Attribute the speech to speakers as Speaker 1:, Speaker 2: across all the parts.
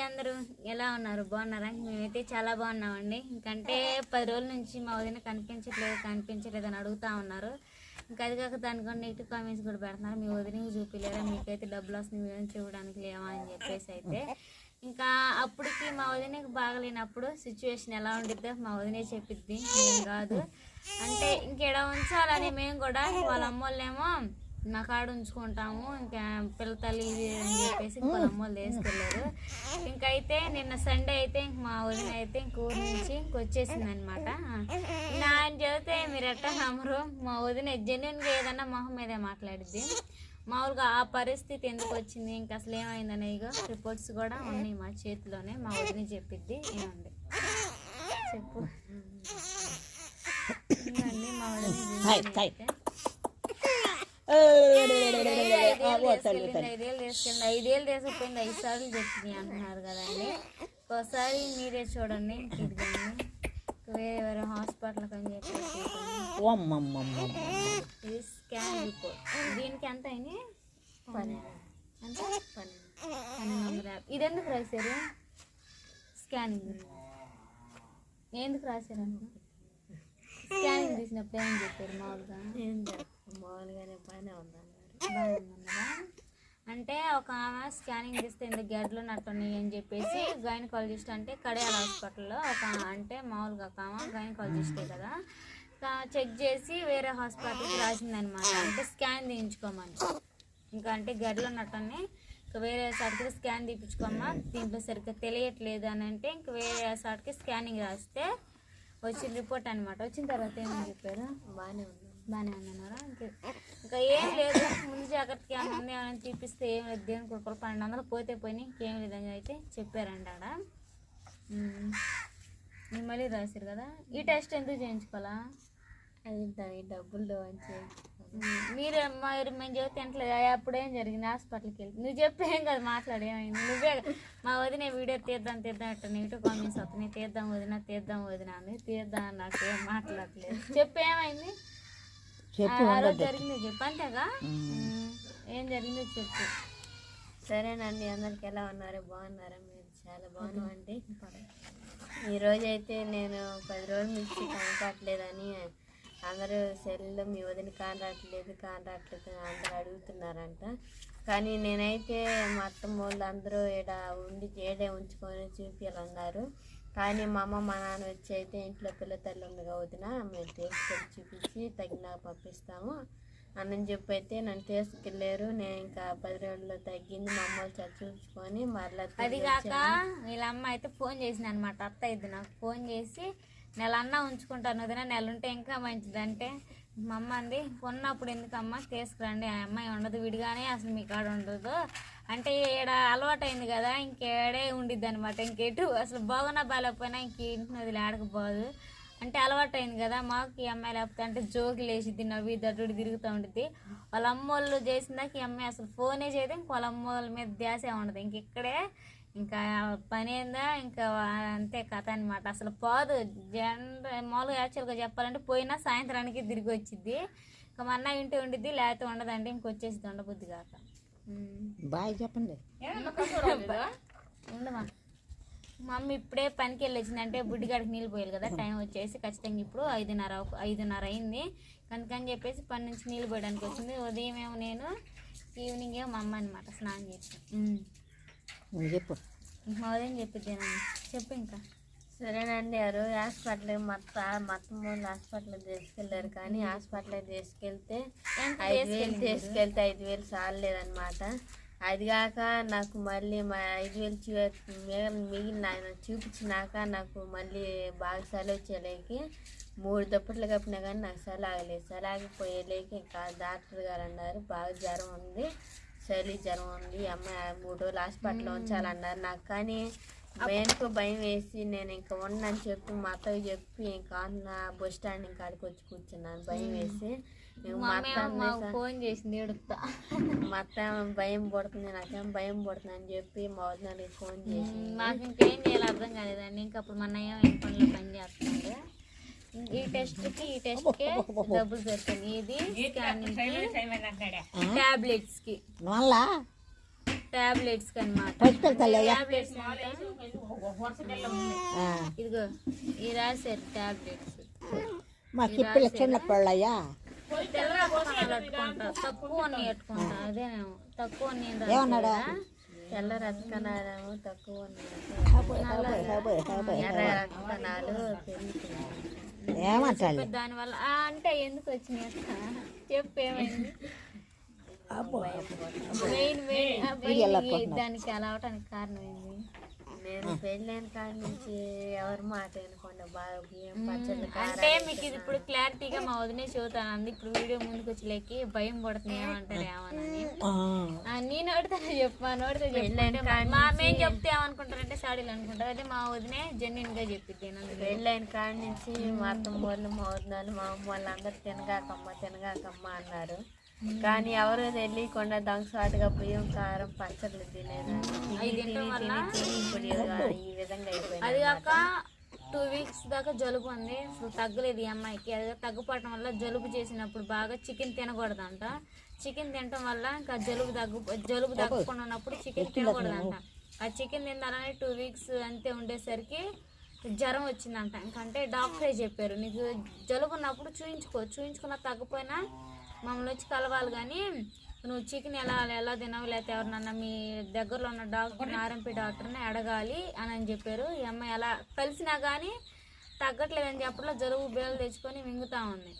Speaker 1: అందరూ. ఎలా ఉన్నారు? బాగున్నారా? మేమైతే చాలా బాగున్నామండి. ఇంకంటే పది రోజుల నుంచి మా వదిన కనిపించట్లేదు కనిపించట్లేదు అని అడుగుతా ఉన్నారు. ఇంకా అది కాక దానికి కూడా నెగిటివ్ కామెంట్స్ కూడా పెడుతున్నారు. మీ వదినకి చూపిలేరా మీకైతే డబ్బులు వస్తుంది మేము చూడడానికి లేవా అని చెప్పేసి అయితే. ఇంకా అప్పటికి మా వదినకి బాగలేనప్పుడు సిచ్యువేషన్ ఎలా ఉండిద్దో మా వదినే చెప్పిద్ది. మేము కాదు. అంటే ఇంకెడ ఉంచాలని మేము కూడా వాళ్ళ అమ్మోళ్ళేమో మా కాడ ఉంచుకుంటాము ఇంకా పిల్ల తల్లి అని చెప్పేసి వాళ్ళ అమ్మోళ్ళు వేసుకెళ్ళారు ఇంకైతే నిన్న సండే అయితే ఇంక మా వదిన అయితే ఇంక ఊరి నుంచి ఇంక వచ్చేసింది అనమాట నా ఆయన చెబితే మీరు ఎట్టా నమ్మరు? మా వదిన జెన్యున్గా ఏదన్నా మొహం మీదే మాట్లాడిద్ది. మామూలుగా ఆ పరిస్థితి ఎందుకు వచ్చింది? ఇంకా అసలు ఏమైందని ఇగో రిపోర్ట్స్ కూడా ఉన్నాయి మా చేతిలోనే. మా వదిన చెప్పిద్ది ఏమండి చెప్పు. మా వదిన. ఐదేళ్ళు తీసుకుపోయింది ఐదు సార్లు చెప్పింది అంటున్నారు కదండి ఒకసారి మీరే చూడండి వేరే వేరే హాస్పిటల్కి అని చెప్పేసి ఇది స్కాన్ రిపోర్ట్. దీనికి ఎంత అయింది పన్నెండు. ఎంత? పన్నెండు. పన్నెండు వందల యాభై. ఇది ఎందుకు రాశారు? స్కానింగ్. ఎందుకు రాశారు? స్కానింగ్ తీసినప్పుడు ఏమని చెప్పారు మామూలుగా?
Speaker 2: మామూలుగానే బాగానే ఉందన్నారు?
Speaker 1: అంటే ఒక ఆమె స్కానింగ్ తీస్తే ఇంత గడ్డలు నట్టున్నాయి అని చెప్పేసి గైనకాలజిస్ట్ అంటే కడియాల హాస్పిటల్లో ఒక అంటే మామూలుగా ఒక ఆమె గైనకాలజిస్టే కదా. చెక్ చేసి వేరే హాస్పిటల్కి రాసిందనమాట. అంటే స్కాన్ తీయించుకోమని. ఇంకా అంటే గడ్డలు ఉన్నట్టున్నాయి ఇంకా వేరే సాటికి స్కాన్ తీపించుకోమ్మా దీంట్లో సరిగ్గా తెలియట్లేదు అని అంటే ఇంకా వేరే సాటికి స్కానింగ్ రాస్తే వచ్చిన రిపోర్ట్ అనమాట. వచ్చిన తర్వాత ఏమని చెప్పారు?
Speaker 2: బాగానే ఉంది.
Speaker 1: బాగానే ఉందన్నారా ఇంకా. ఏం లేదు ముందు జాగ్రత్తగా ఉంది ఏమైనా తీపిస్తే ఏం లేదు. దేవుని కుక్కలు పన్నెండు వందలు పోతే పోయినాయి. ఇంకేం లేదని అయితే చెప్పారంట ఆడ. మీరు మళ్ళీ రాశారు కదా? ఈ టెస్ట్ ఎందుకు చేయించుకోవాలా?
Speaker 2: అది దానికి డబ్బులు.
Speaker 1: మీరు మీరు మేము చెబితే ఎంటలేదు అప్పుడేం జరిగింది? హాస్పిటల్కి వెళ్ళి. నువ్వు చెప్పేం కదా మాట్లాడు. ఏమైంది? నువ్వే మా వదిన వీడియో తీద్దాం తీద్దాం ఇట్లా నెగిటివ్ కామెంట్స్ వస్తున్నాయి. తీద్దాం వదిన తీద్దాం వదిన అని. తీద్దాం నాకు ఏం మాట్లాడలేదు. చెప్పు ఏమైంది?
Speaker 3: చెప్పు
Speaker 1: జరిగింది చెప్పు. అంతేగా? ఉమ్. ఏం జరిగిందో చెప్పు.
Speaker 2: సరేనండి అందరికి ఎలా ఉన్నారు? బాగున్నారా మీరు? చాలా బాగున్నామండి ఈరోజు అయితే నేను పది రోజుల నుంచి కనపట్లేదని అందరూ సెల్లో మీ వదిన కానరాట్లేదు కానరాట్లేదు అని అందరూ అడుగుతున్నారంట. కానీ నేనైతే మా అత్తమ్మ వాళ్ళు అందరూ ఈడ ఉండి ఏడే ఉంచుకొని చూపించాలన్నారు కానీ మా అమ్మ మా నాన్న వచ్చి అయితే ఇంట్లో పిల్ల తల్లి ఉంది వదిన మేము తీసుకెళ్ళి చూపించి తగిన పంపిస్తాము. అన్నని చెప్పి అయితే నన్ను తీసుకెళ్ళారు నేను ఇంకా పది రోజుల్లో తగ్గింది. మా అమ్మ చూపించుకొని మరలా
Speaker 1: అది కాక వీళ్ళ అమ్మ అయితే ఫోన్ చేసింది అనమాట అత్త ఇది నాకు ఫోన్ చేసి నెల అన్నా ఉంచుకుంటాను వదిన. నెల ఉంటే ఇంకా మంచిది. అంటే మా అమ్మ అంది ఉన్నప్పుడు ఎందుకమ్మా? తీసుకురండి ఆ అమ్మాయి ఉండదు విడిగానే అసలు మీ కాడ ఉండదు అంటే ఈడ అలవాటైంది కదా ఇంకేడే ఉండిద్ది అనమాట ఇంకెటు అసలు బాగున్నా బాగాలేకపోయినా ఇంక ఇంటిని ఆడకపోదు. అంటే అలవాటైంది కదా మాకు ఈ అమ్మాయి లేకపోతే అంటే జోకి లేచిద్ది నవ్వి దడ్డు తిరుగుతూ ఉంటుంది వాళ్ళ అమ్మోళ్ళు చేసిందాక ఈ అమ్మాయి అసలు ఫోనే చేయదు ఇంక వాళ్ళ అమ్మోళ్ళ మీద ధ్యాసే ఉండదు. ఇంక ఇక్కడే ఇంకా పని ఏందా ఇంకా అంతే కథ అనమాట అసలు పోదు. జనరల్ మామూలుగా యాక్చువల్గా చెప్పాలంటే పోయినా సాయంత్రానికి తిరిగి వచ్చిద్ది. ఇంకా మా అన్న ఇంటి ఉండిద్ది లేకపోతే ఉండదంటే ఇంకొచ్చేసి ఉండబుద్ధి కాక.
Speaker 3: బాయ్ చెప్పండి.
Speaker 1: ఉండమా మా అమ్మ ఇప్పుడే పనికి వెళ్ళి వచ్చిందంటే బుడ్డిగాడికి నీళ్ళు పోయాలి కదా టైం వచ్చేసి ఖచ్చితంగా ఇప్పుడు ఐదున్నర ఐదున్నర అయింది. అందుకని చెప్పేసి పని నుంచి నీళ్ళు పోయడానికి వచ్చింది. ఉదయం ఏమో నేను ఈవినింగ్ ఏమో మా అమ్మ అనమాట స్నానం చేసి
Speaker 3: చెప్పు.
Speaker 1: మా ఉదయం చెప్పిద్దేనమ్మా చెప్పు ఇంకా.
Speaker 2: సరేనండి రోజు హాస్పిటల్ మొత్త మొత్తం హాస్పిటల్ తీసుకెళ్ళారు కానీ హాస్పిటల్ తీసుకెళ్తే ఐదు వేలు తీసుకెళ్తే ఐదు వేలు చాలలేదన్నమాట. అది కాక నాకు మళ్ళీ మా ఐదు వేలు చూ మిగిలిన ఆయన చూపించినాక నాకు మళ్ళీ బాగా సెలవు వచ్చేలేకి మూడు దుప్పట్లు కప్పినా కానీ నాకు సెలవు ఆగిపోయేలేకి ఇంకా డాక్టర్ గారు అన్నారు బాగా జ్వరం ఉంది చలి జ్వరం ఉంది అమ్మాయి మూడు రోజులు హాస్పిటల్లో ఉంచాలన్నారు నాకు కానీ మేనుకు భయం వేసి నేను ఇంకా ఉండని చెప్పి మా అత్తకి చెప్పి ఇంకా నా బస్ స్టాండ్ ఇంకా వచ్చి కూర్చున్నాను. భయం వేసి.
Speaker 1: మా
Speaker 2: అత్త
Speaker 1: ఫోన్ చేసింది
Speaker 2: మా అత్త భయం పడుతుంది నాకేం భయం పడుతుంది అని చెప్పి మా వదినకి ఫోన్ చేసి
Speaker 1: మాకు ఇంకేం చేయాలో అర్థం కాలేదండి. ఇంకా అప్పుడు మన అయ్య పనిలో పని చేస్తున్నాడు. ఈ టెస్ట్కి ఈ టెస్ట్కే డబ్బులు సరిపోయింది ఇది స్కానింగ్కి టాబ్లెట్స్కి
Speaker 3: మళ్ళా?
Speaker 1: టాబ్లెట్స్
Speaker 3: ఆ,
Speaker 1: ఇదిగో ఈ రాశారు టాబ్లెట్స్.
Speaker 3: మా చిన్న
Speaker 1: అట్టుకుంటా తక్కువ అదేనేమో తక్కువ
Speaker 3: ఏమన్నాడా?
Speaker 2: తెల్ల రక్త కణాలు తక్కువ ఉన్నాయి
Speaker 3: హబోయ్, హబోయ్, హబోయ్.
Speaker 2: ఎర్ర రక్త కణాలు పెరుగుతున్నాయి
Speaker 1: దానివల్ల. అంటే ఎందుకు వచ్చినాయి అక్క? దానికి అలా అవటానికి కారణం ఏంది?
Speaker 2: నేను పెళ్ళైన కాడి నుంచి ఎవరి మాట వినకుండా బాగా
Speaker 1: అంటే మీకు ఇది ఇప్పుడు క్లారిటీగా మా వదినే చెబుతానండి ఇప్పుడు వీడియో ముందుకు వచ్చేలేకి భయం పడుతుంది ఏమంటారు ఏమనని
Speaker 3: ఆ,
Speaker 1: ఆ, నీ నోటితోనే చెప్పు మా మేము చెప్తే ఏమనుకుంటారంటే సాడీలు అనుకుంటారు. అదే మా వదినే జెన్యున్గా చెప్పిద్ది
Speaker 2: పెళ్ళైన కాడి నుంచి మా అత్తమ్మ వాళ్ళు మా వదినాలు మా అమ్మ వాళ్ళు అందరు తినగాకమ్మ తినగాకమ్మ అన్నారు. కానీ ఎవరు తెలియకుండా దొంగసాటుగా బియ్యం కారం పచ్చళ్ళు తినేది. తిని తిని తిని తిని ఇప్పుడు ఇదిగో ఈ విధంగా అయిపోయింది
Speaker 1: అది కాక టూ వీక్స్ దాకా జలుబు ఉంది. అసలు తగ్గలేదు ఈ అమ్మాయికి. అది తగ్గుపడటం వల్ల జలుబు చేసినప్పుడు బాగా చికెన్ తినకూడదంట. చికెన్ తినటం వల్ల ఇంకా జలుబు దగ్గు జలుబు తగ్గకుండా ఉన్నప్పుడు చికెన్ తినకూడదంట. ఆ చికెన్ తినాలని టూ వీక్స్ అంతే ఉండేసరికి జ్వరం వచ్చిందంట. ఇంకంటే డాక్టరే చెప్పారు. నీకు జలుబు ఉన్నప్పుడు చూయించుకో. చూయించుకున్న తగ్గిపోయినా మమ్మల్ని వచ్చి కలవాలి కానీ నువ్వు చికెన్ ఎలా ఎలా తినవు లేకపోతే ఎవరినన్నా మీ దగ్గరలో ఉన్న డాక్టర్ ఆర్ఎంపీ డాక్టర్ని అడగాలి అని అని చెప్పారు. ఈ అమ్మాయి అలా కలిసినా కానీ తగ్గట్లేదని చెప్పట్లో జలుబు బేలు తెచ్చుకొని మింగుతా ఉంది.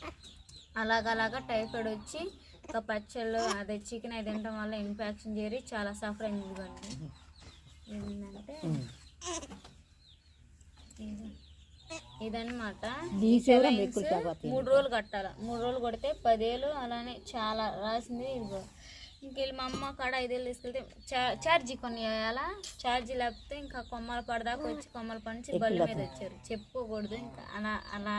Speaker 1: అలాగలాగా టైఫాయిడ్ వచ్చి ఇంకా పచ్చళ్ళు అదే చికెన్ అది తినడం వల్ల ఇన్ఫెక్షన్ చేరి చాలా సఫర్ అయింది ఇదిగోండి. ఏంటంటే ఇది- ఇదన్నమాట
Speaker 3: తీసేవరా మెక్కులు తగ్గ
Speaker 1: మూడు రోజులు కట్టాలి. మూడు రోజులు కొడితే పదేళ్ళు అలానే చాలా రాసింది ఇదిగో. ఇంకెళ్ళి మా అమ్మ కాడ ఐదేళ్ళు తీసుకెళ్తే ఛార్జీ కొన్ని వేయాలా? ఛార్జీ లేకపోతే ఇంకా కొమ్మల పడదాకా వచ్చి కొమ్మల పంచి బల్లి మీద వచ్చారు. చెప్పుకోకూడదు ఇంకా. అలా అలా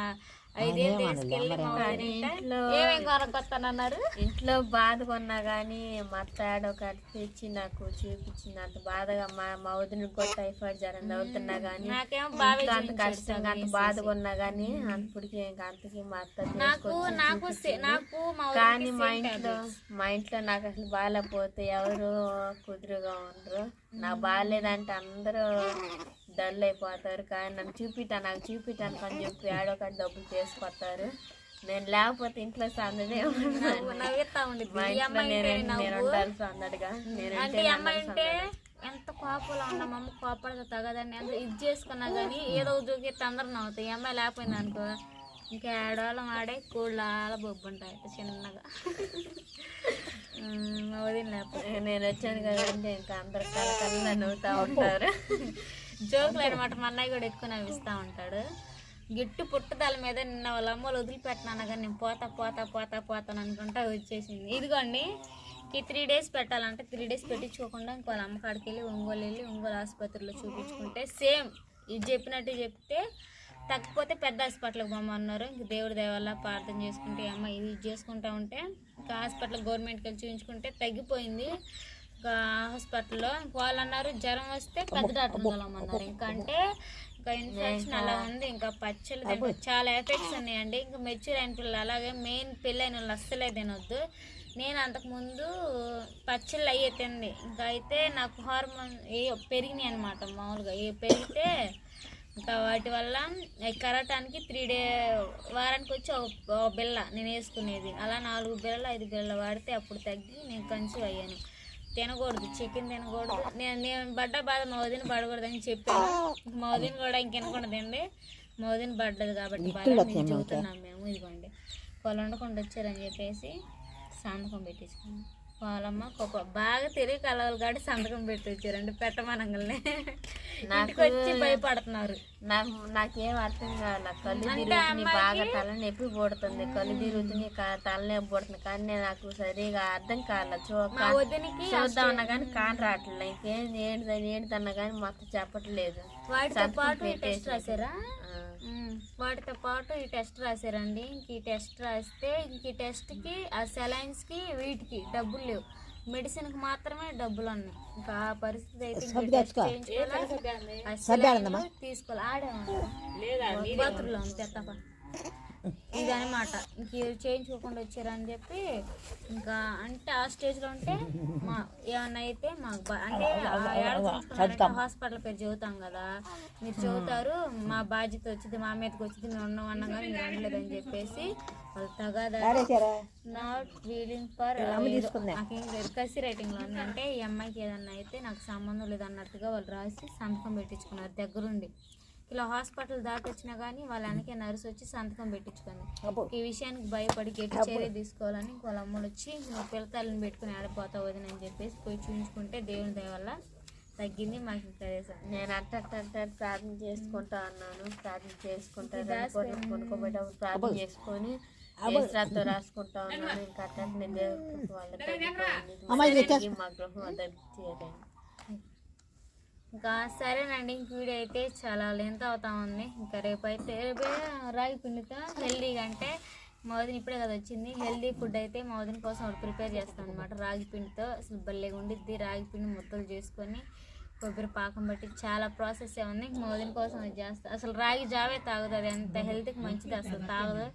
Speaker 2: ఇంట్లో బాధగా ఉన్నా కానీ మా అత్త ఆడ ఒక తెచ్చి నాకు చూపించింది. అంత బాధగా మా మా వదిన కూడా టైఫాయిడ్ జ్వరం
Speaker 1: నాకేమో బాగా
Speaker 2: ఇంట్లో అంత కష్టంగా అంత బాధగా ఉన్నా కానీ అంతటికి ఇంకా అంతకి మా అత్త కానీ మా ఇంట్లో. మా ఇంట్లో నాకు అసలు బాగాలేకపోతే ఎవరు కుదురుగా ఉండరు. నాకు బాగాలేదంటే అందరూ డల్ అయిపోతారు కానీ నన్ను చూపిటా నాకు చూపిటానికి అని చెప్పి ఆడొకటి డబ్బులు తీసుకొస్తారు. నేను లేకపోతే ఇంట్లో సందడే సందడిగా
Speaker 1: ఎంత కోపంలో ఉన్నా మా అమ్మ కోపడతా తగదని అందరూ ఇది చేసుకున్నా కానీ ఏదో జోకెత్తి అందరు నవ్వుతాయి ఈ అమ్మాయి లేకపోయింది అనుకో ఇంకా ఏడవాళ్ళం ఆడే కోళ్ళ బొబ్బు ఉంటాయి చిన్నగా. మా వదిన లేకపోతే.
Speaker 2: నేను వచ్చాను కదంటే ఇంకా అందరు కలకల్లా నవ్వుతా ఉంటారు.
Speaker 1: జోకులు అనమాట మా అన్నయ్య కూడా ఎక్కువ నవ్విస్తూ ఉంటాడు. గిట్టు పుట్టుదల మీద నిన్న వాళ్ళ అమ్మలు వదిలిపెట్టినాను కానీ నేను పోతా పోతా పోతా పోతాను అనుకుంటా వచ్చేసింది. ఇదిగోండి ఈ త్రీ డేస్ పెట్టాలంటే త్రీ డేస్ పెట్టించుకోకుండా ఇంకో వాళ్ళ అమ్మకాడికి వెళ్ళి ఒంగోలు వెళ్ళి ఒంగోలు ఆసుపత్రిలో చూపించుకుంటే సేమ్. ఇది చెప్పినట్టు చెప్తే తగ్గిపోతే పెద్ద హాస్పిటల్కి పోమన్నారు. ఇంక దేవుడి దేవల్ల ప్రార్థన చేసుకుంటే అమ్మ ఇది చేసుకుంటా ఉంటే ఇంకా హాస్పిటల్ గవర్నమెంట్కి వెళ్ళి చూపించుకుంటే తగ్గిపోయింది. హాస్పిటల్లో ఇంక వాళ్ళు అన్నారు జ్వరం వస్తే పెద్ద డాక్టర్ కలవమన్నారు ఇంకా అంటే ఇంకా ఇన్ఫెక్షన్ అలా ఉంది ఇంకా పచ్చళ్ళు తింటే చాలా ఎఫెక్ట్స్ ఉన్నాయండి. ఇంకా మెచ్యూర్ అయిన పిల్లలు అలాగే మెయిన్ పెళ్ళైన వాళ్ళు అస్సలే తినొద్దు. నేను అంతకుముందు పచ్చళ్ళు అయ్యే తింది. ఇంకా అయితే నాకు హార్మోన్ ఏ పెరిగినాయి అనమాట మామూలుగా. ఏ పెరిగితే ఇంకా వాటి వల్ల కరటానికి త్రీ డే వారానికి వచ్చి ఒక బిళ్ళ నేను వేసుకునేది. అలా నాలుగు బిళ్ళలు ఐదు బిళ్ళలు వాడితే అప్పుడు తగ్గి నేను కన్సీవ్ అయ్యాను. తినకూడదు చికెన్ తినకూడదు. నేను నేను పడ్డ బాధ మా వదిన పడకూడదని చెప్పాను. మా వదిన కూడా ఇంకెనకుండా తిండి మా వదిన పడ్డది కాబట్టి మీకు చెబుతున్నాం మేము. ఇదిగోండి. వండకుండా వచ్చారని చెప్పేసి సంతకం పెట్టించుకున్నాం వాళ్ళమ్మ గొప్ప బాగా తెలియ కలవాలి కాబట్టి సంతకం పెట్టి వచ్చారండి పెట్టమనంగల్నే ఇంటికి వచ్చి భయపడుతున్నారు.
Speaker 2: నాకు నాకేం అర్థం కాదు కళ్ళు తిరుగుతుంది బాగా తల నొప్పి పుడుతుంది కళ్ళు తిరుగుతుంది కా- తల నొప్పి పుడుతుంది కానీ నేను నాకు సరిగా అర్థం
Speaker 1: వదినికి
Speaker 2: చూద్దాం అన్నా కానీ కాని రావట్లేదు ఇంకేం ఏంటి ఏంటిదన్నా కానీ మొత్తం చెప్పట్లేదు.
Speaker 1: వాటితో పాటు ఈ టెస్ట్ రాశారా వాటితో పాటు ఈ టెస్ట్ రాశారండి ఇంక ఈ టెస్ట్ రాస్తే ఇంక ఈ టెస్ట్కి ఆ సెలైన్స్కి వీటికి డబ్బులు లేవు. మెడిసిన్కి మాత్రమే డబ్బులు ఉన్నాయి. ఇంకా ఆ పరిస్థితి అయితే తీసుకోవాలి? ఆడేమో బాత్రూంలో ఉంది తెత్తపా
Speaker 3: ఇది అనమాట ఇంక ఇది చేయించుకోకుండా వచ్చారని చెప్పి ఇంకా అంటే ఆ స్టేజ్లో ఉంటే మా ఏమన్నా అయితే మాకు అంటే హాస్పిటల్ పేరు చెబుతాం కదా. మీరు చెబుతారు మా బాధ్యత వచ్చింది మా మీదకి వచ్చింది మేము ఉన్నాం అన్నాగా మీరు అనలేదని చెప్పేసి వాళ్ళు తగాదా నాట్ వీలింగ్ ఫర్? నాకేం లేదు కసి రైటింగ్లో ఉంది. అంటే ఈ అమ్మాయికి ఏదన్నా అయితే నాకు సంబంధం లేదు అన్నట్టుగా వాళ్ళు రాసి సంతకం పెట్టించుకున్నారు దగ్గరుండి. ఇలా హాస్పిటల్ దాటి వచ్చినా కానీ వాళ్ళ వెనకే నర్సు వచ్చి సంతకం పెట్టించుకుంది. ఈ విషయానికి భయపడి గట్టి చర్య తీసుకోవాలని వాళ్ళ అమ్మలు వచ్చి నువ్వు పిల్లతల్లిని పెట్టుకుని ఆడిపోతావు వదిన అని చెప్పేసి పోయి చూపించుకుంటే దేవుని దయ వల్ల తగ్గింది మాకు ఇంకా అదే సార్
Speaker 2: నేను అట్ట ప్రార్థన చేసుకుంటా అన్నాను. ప్రార్థన చేసుకుంటా కొనుక్కోబెట్టప్పుడు ప్రార్థన చేసుకొని రాసుకుంటా ఉన్నాను. ఇంకా అట్ట మా గృహం చేరాను
Speaker 3: ఇంకా సరేనండి ఇంక వీడియో అయితే చాలా లెంత్ అవుతా ఉంది. ఇంకా రేపు అయితే రేపే రాగి పిండితో హెల్దీగా అంటే మా వదిన ఇప్పుడే కదా వచ్చింది. హెల్దీ ఫుడ్ అయితే మా వదిన కోసం ఒకటి ప్రిపేర్ చేస్తాను అనమాట రాగి పిండితో అసలు భలేగా ఉండిద్ది రాగి పిండి ముద్దలు చేసుకొని కొబ్బరి పాకం బట్టి చాలా ప్రాసెస్ ఏ ఉంది. ఇంక మా వదిన కోసం అది చేస్తాను అసలు రాగి జావే తాగదు అది ఎంత హెల్త్కి మంచిది అసలు తాగదు.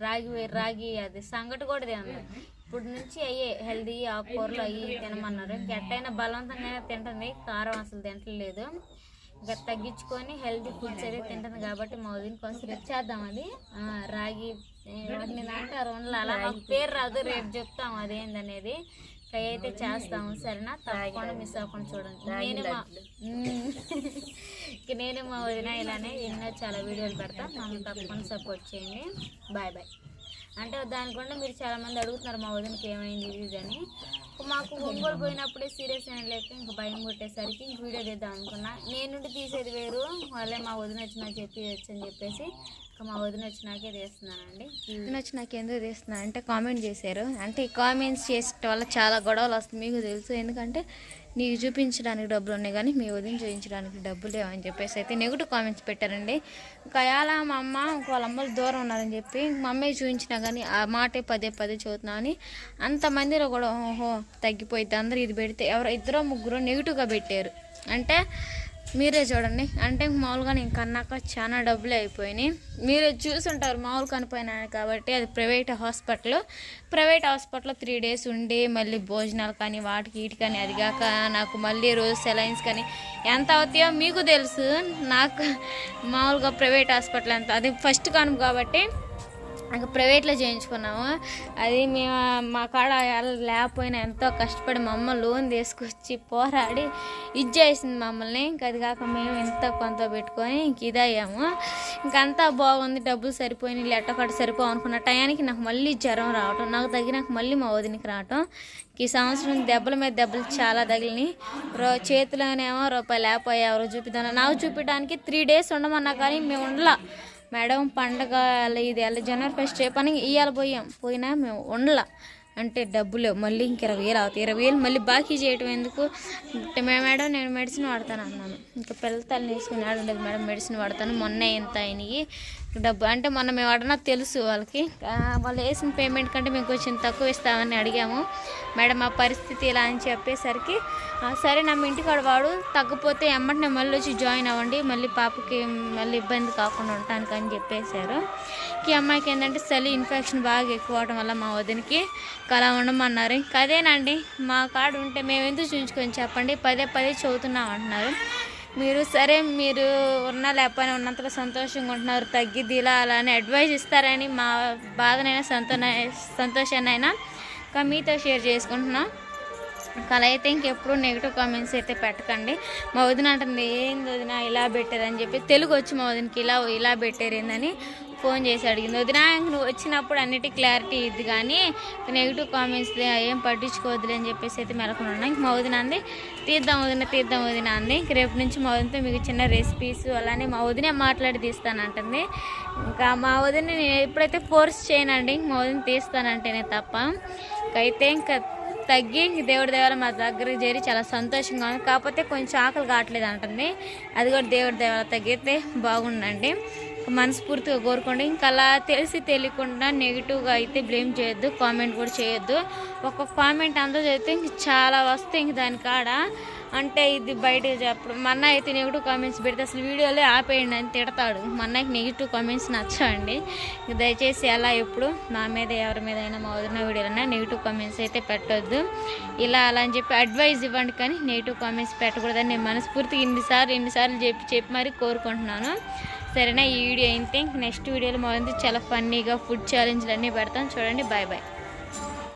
Speaker 3: రాగి రాగి అది సంగటి కూడా తినదు ఇప్పుడు నుంచి అయ్యే హెల్దీ ఆకుకూరలు అవి తినమన్నారు. ఎట్టయినా బలవంతంగానే తింటుంది. కారం అసలు తింటలేదు. తగ్గించుకొని హెల్దీ ఫుడ్స్ అయితే తింటుంది కాబట్టి మా వదిన కోసం రేపు చేద్దాం అది. రాగి వాటిని అంటారు అలా మాకు పేరు రాదు రేపు చెప్తాం అదేందనేది. ఇంకా అయితే చేస్తాము సరేనా? తప్పకుండా మిస్ అవ్వకుండా చూడండి. నేను మా నేను మా వదిన ఇలానే ఎన్నో చాలా వీడియోలు పెడతాం. మమ్మల్ని తప్పకుండా సపోర్ట్ చేయండి. Bye bye. అంటే దానికుండా మీరు చాలా మంది అడుగుతున్నారు మా వదినకి ఏమైంది ఇది అని. మాకు ఒంగోలు పోయినప్పుడే సీరియస్ అయిన లేక ఇంక భయం కొట్టేసరికి ఇంక వీడియో తీద్దాం అనుకున్నా. నేను తీసేది వేరు. వాళ్ళే మా వదిన వచ్చినా చెప్పి అని చెప్పేసి మా వదిన వచ్చినాకే తీస్తున్నానండి.
Speaker 1: వదిన వచ్చినాక ఎందుకు తీస్తున్నా. అంటే కామెంట్ చేశారు. అంటే ఈ కామెంట్స్ చేసే వల్ల చాలా గొడవలు వస్తుంది. మీకు తెలుసు. ఎందుకంటే నీకు చూపించడానికి డబ్బులు ఉన్నాయి కానీ మీ వదిన చూపించడానికి డబ్బులు లేవని చెప్పేసి అయితే నెగిటివ్ కామెంట్స్ పెట్టారండి. ఇంకా మా అమ్మ ఇంకో వాళ్ళ అమ్మలు దూరం ఉన్నారని చెప్పి మా అమ్మాయి చూపించినా కానీ ఆ మాటే పదే పదే చదువుతున్నా అని అంతమందిలో కూడా ఓహో తగ్గిపోయింది. అందరూ ఇది పెడితే ఎవరో ఇద్దరు ముగ్గురు నెగిటివ్గా పెట్టారు. అంటే మీరే చూడండి. అంటే మామూలుగా నేను కన్నాక చాలా డబ్బులు అయిపోయినాయి. మీరే చూసుంటారు మామూలు కనిపోయినాను కాబట్టి అది ప్రైవేట్ హాస్పిటల్. ప్రైవేట్ హాస్పిటల్లో త్రీ డేస్ ఉండి మళ్ళీ భోజనాలు కానీ వాటికి వీటికి కానీ అది కాక నాకు మళ్ళీ రోజు సెలైన్స్ కానీ ఎంత అవుతాయో మీకు తెలుసు. నాకు మామూలుగా ప్రైవేట్ హాస్పిటల్ ఎంత అది ఫస్ట్ కాను కాబట్టి ఇంకా ప్రైవేట్లో చేయించుకున్నాము. అది మేము మా కాడ లేకపోయినా ఎంతో కష్టపడి మా అమ్మ లోన్ తీసుకొచ్చి పోరాడి ఇది చేసింది మమ్మల్ని. ఇంక అది కాక మేము ఎంత కొంత పెట్టుకొని ఇంక ఇది అయ్యాము. ఇంకంతా బాగుంది డబ్బులు సరిపోయినాయి లెట్టకట్ట సరిపో అనుకున్న టయానికి నాకు మళ్ళీ జ్వరం రావటం నాకు తగినాక మళ్ళీ మా వదినికి రావటం. ఈ సంవత్సరం దెబ్బల మీద దెబ్బలు చాలా తగిలినాయి. రో చేతిలోనేమో రూపాయి లేకపోయా ఎవరో చూపిద్దాం నాకు చూపించడానికి త్రీ డేస్ ఉండమన్నా కానీ మేము ఉండలా. మేడం పండగ ఇది ఎలా జనవరి ఫస్ట్ పని ఇవ్వాలి పోయాం. పోయినా మేము ఉండలా. అంటే డబ్బులు మళ్ళీ ఇంక ఇరవై వేలు అవుతాయి. ఇరవై వేలు మళ్ళీ బాకీ చేయటం ఎందుకు? అంటే మేడం నేను మెడిసిన్ వాడతాను అన్నాను. ఇంకా పిల్లల తల్లి వేసుకుని ఆడ ఉండదు మేడం మెడిసిన్ వాడతాను. మొన్న ఎంత అయినాయి. డబ్బు అంటే మొన్న మేము అడిగినా తెలుసు వాళ్ళకి. వాళ్ళు వేసిన పేమెంట్ కంటే మేము కొంచెం తక్కువ ఇస్తామని అడిగాము. మేడం ఆ పరిస్థితి ఇలా అని చెప్పేసరికి సరే నా ఇంటికాడ వాడు. తగ్గిపోతే ఎమ్మటనే మళ్ళీ వచ్చి జాయిన్ అవ్వండి. మళ్ళీ పాపకి మళ్ళీ ఇబ్బంది కాకుండా ఉండటానికి అని చెప్పేశారు. ఈ అమ్మాయికి ఏంటంటే చలి ఇన్ఫెక్షన్ బాగా ఎక్కువ అవడం వల్ల మా వదినకి అలా ఉండమన్నారు. ఇంకా అదేనండి మా కాడ ఉంటే మేము ఎందుకు చూపించుకొని చెప్పండి? పదే పదే చదువుతున్నాం అంటున్నారు. మీరు సరే మీరు ఉన్నా లేకపోయినా ఉన్నంతలో సంతోషంగా ఉంటున్నారు. తగ్గిద్ది ఇలా అలా అని అడ్వైజ్ ఇస్తారని మా బాధనైనా సంతో సంతోషాన్నైనా ఇంకా మీతో షేర్ చేసుకుంటున్నాం. అలా అయితే ఇంకెప్పుడు నెగిటివ్ కామెంట్స్ అయితే పెట్టకండి. మా వదిన అంటుంది ఏంది వదిన ఇలా పెట్టారని చెప్పి తెలుగు వచ్చి మా వదినకి ఇలా ఇలా పెట్టారేందని ఫోన్ చేసి అడిగింది. వదిన నువ్వు వచ్చినప్పుడు అన్నిటి క్లారిటీ ఇది కానీ నెగిటివ్ కామెంట్స్ ఏం పట్టించుకోవద్దులే అని చెప్పేసి అయితే మెలకొని ఉన్నా. ఇంక మా వదిన అంది తీద్దాం వదిన తీద్దాం వదిన అంది. ఇంక రేపు నుంచి మా వదినతో మీకు చిన్న రెసిపీస్ అలానే మా వదినే మాట్లాడి తీస్తానంటుంది ఇంకా మా వదిన నేను ఎప్పుడైతే ఫోర్స్ చేయనండి ఇంక మా వదిన తీస్తానంటేనే తప్ప ఇంకైతే ఇంకా తగ్గి ఇంక దేవుడి దేవాల మా దగ్గరికి చేరి చాలా సంతోషంగా ఉంది. కాకపోతే కొంచెం ఆకలి కావట్లేదు అంటుంది. అది కూడా దేవుడి దేవాల తగ్గితే బాగుండండి. మనస్ఫూర్తిగా కోరుకోండి. ఇంకా అలా తెలిసి తెలియకుండా నెగిటివ్గా అయితే బ్లేమ్ చేయొద్దు కామెంట్ కూడా చేయొద్దు. ఒక కామెంట్ అందరూ చదివితే ఇంక చాలా వస్తే ఇంక దాని కాడ. అంటే ఇది బయట చెప్పడం. మా అన్న అయితే నెగిటివ్ కామెంట్స్ పెడితే అసలు వీడియోలే ఆపేయండి అని తిడతాడు. మా అన్నకి నెగిటివ్ కామెంట్స్ నచ్చండి దయచేసి అలా ఎప్పుడు నా మీద ఎవరి మీద అయినా మా వదిన వీడియోలైనా నెగిటివ్ కామెంట్స్ అయితే పెట్టొద్దు. ఇలా అలా అని చెప్పి అడ్వైజ్ ఇవ్వండి కానీ నెగిటివ్ కామెంట్స్ పెట్టకూడదని నేను మనస్ఫూర్తిగా ఇన్నిసార్లు ఎన్నిసార్లు చెప్పి చెప్పి మరీ కోరుకుంటున్నాను. సరేనా? ఈ వీడియో అయితే నెక్స్ట్ వీడియోలో మా చాలా ఫన్నీగా ఫుడ్ ఛాలెంజ్లు అన్నీ పెడతాం చూడండి. Bye bye